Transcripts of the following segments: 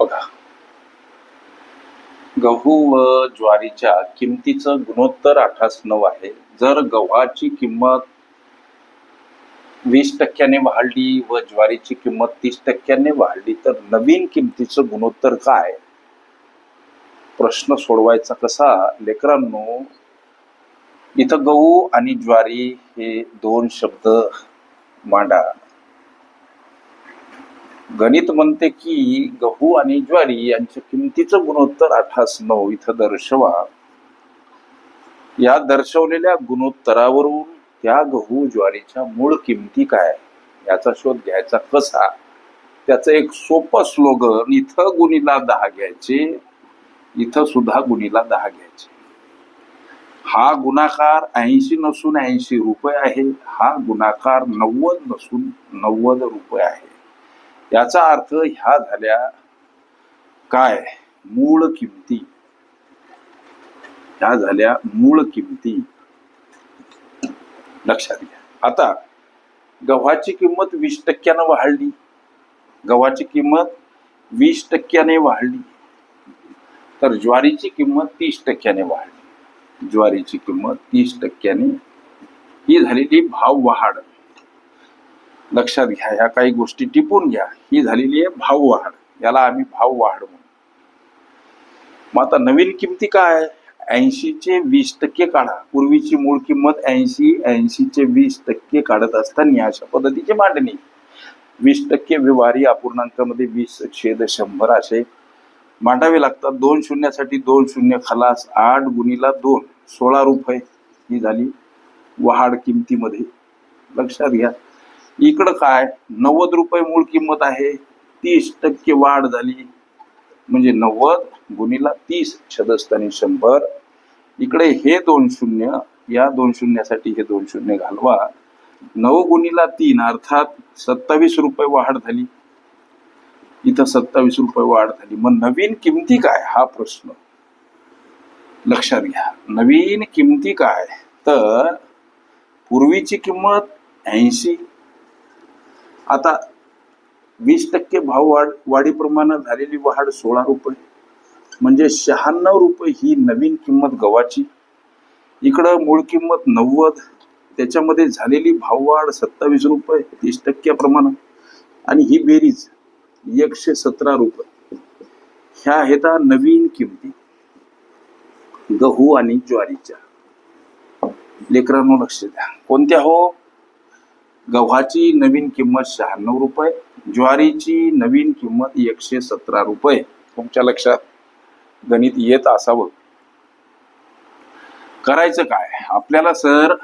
बघा. गहू व ज्वारीच्या किमतीचं गुणोत्तर अठरास नऊ आहे. जर गव्हाची किंमत वीस टक्क्याने वाढली व ज्वारीची किंमत तीस टक्क्याने वाढली तर नवीन किमतीचं गुणोत्तर काय? प्रश्न सोडवायचा कसा? लेकरांनो इथं गहू आणि ज्वारी हे दोन शब्द मांडा. गणित म्हणते की गहू आणि ज्वारी यांच्या किमतीचं गुणोत्तर अठरास नऊ. इथं दर्शवा. या दर्शवलेल्या गुणोत्तरावरून त्या गहू ज्वारीच्या मूळ किमती काय? याचा शोध घ्यायचा कसा? त्याचं एक सोपं स्लोगन इथं गुणीला दहा घ्यायचे. इथं सुद्धा गुणीला दहा घ्यायचे. हा गुणाकार ऐंशी नसून ऐंशी रुपये आहे. हा गुणाकार नव्वद नसून नव्वद रुपये आहे. याचा अर्थ ह्या झाल्या काय? मूळ किमती. ह्या झाल्या मूळ किमती. लक्षात घ्या. आता गव्हाची किंमत वीस टक्क्यानं वाढली. गव्हाची किंमत वीस टक्क्याने वाढली. तर ज्वारीची किंमत तीस टक्क्याने वाढली. ज्वारीची किंमत तीस टक्क्याने. ही झालेली भाव वाढ. लक्षात घ्या ह्या काही गोष्टी टिपून घ्या. ही झालेली आहे भाव वाढ याला आम्ही भाव वाढ म्हणू. मग आता नवीन किमती काय? ऐंशीचे वीस टक्के काढा. पूर्वीची मूळ किंमत ऐंशी ऐंशीचे वीस टक्के काढत असताना अशा पद्धतीची मांडणी. वीस टक्के व्यवहारी अपूर्णांकामध्ये वीस छेद शंभर असे मांडावे लागतात. दोन शून्यासाठी दोन शून्य खलास आठ गुणीला दोन सोळा रुपये ही झाली वहाड किमतीमध्ये. लक्षात घ्या. इकडं काय? नव्वद रुपये मूळ किंमत आहे. तीस टक्के वाढ झाली. म्हणजे नव्वद गुणीला तीस छदस्थानी शंभर. इकडे हे दोन शून्य या दोन शून्यासाठी हे दोन शून्य घालवा. नऊ गुणीला तीन अर्थात सत्तावीस रुपये वाढ झाली. इथं सत्तावीस रुपये वाढ झाली. मग नवीन किमती काय? हा प्रश्न. लक्षात घ्या. नवीन किमती काय? तर पूर्वीची किंमत ऐंशी आता वीस टक्के भाव वाढ वाढीप्रमाणे झालेली वाढ सोळा रुपये. म्हणजे शहाण्णव रुपये ही नवीन किंमत गव्हाची. इकडं मूळ किंमत नव्वद त्याच्यामध्ये झालेली भाववाढ सत्तावीस रुपये तीस टक्क्याप्रमाणे. आणि ही बेरीज एकशे सतरा रुपये. ह्या आहेत नवीन किमती. गहू आणि ज्वारीच्या. लेकरांनो लक्ष द्या. कोणत्या हो? गव्हाची नवीन किंमत शहाण्णव रुपये ज्वारीची नवीन किंमत एकशे सतरा रुपये. तुमच्या लक्षात? गणित येत असावं. करायचं काय? आपल्याला सर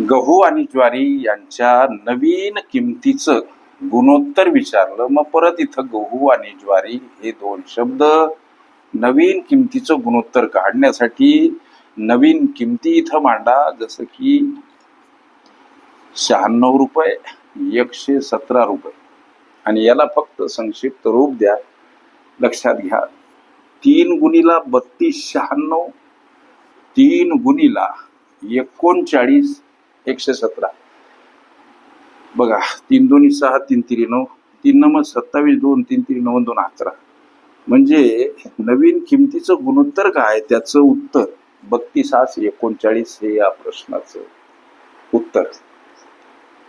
गहू आणि ज्वारी यांच्या नवीन किमतीचं गुणोत्तर विचारलं मग परत इथं गहू आणि ज्वारी हे दोन शब्द नवीन किमतीचं गुणोत्तर काढण्यासाठी नवीन किमती इथं मांडा जसं की शहाण्णव रुपये एकशे सतरा रुपये. आणि याला फक्त संक्षिप्त रूप द्या. लक्षात घ्या. तीन गुणीला बत्तीस शहाण्णव तीन गुणीला एकोणचाळीस एकशे सतरा. बघा तीन दोन्ही सहा तीन तिरी नऊ तीन नंबर सत्तावीस दोन तीन तिरी नऊ दोन अकरा. म्हणजे नवीन किमतीचं गुणोत्तर काय? त्याचं उत्तर. बत्तीस आस एकोणचाळीस हे या प्रश्नाचं उत्तर.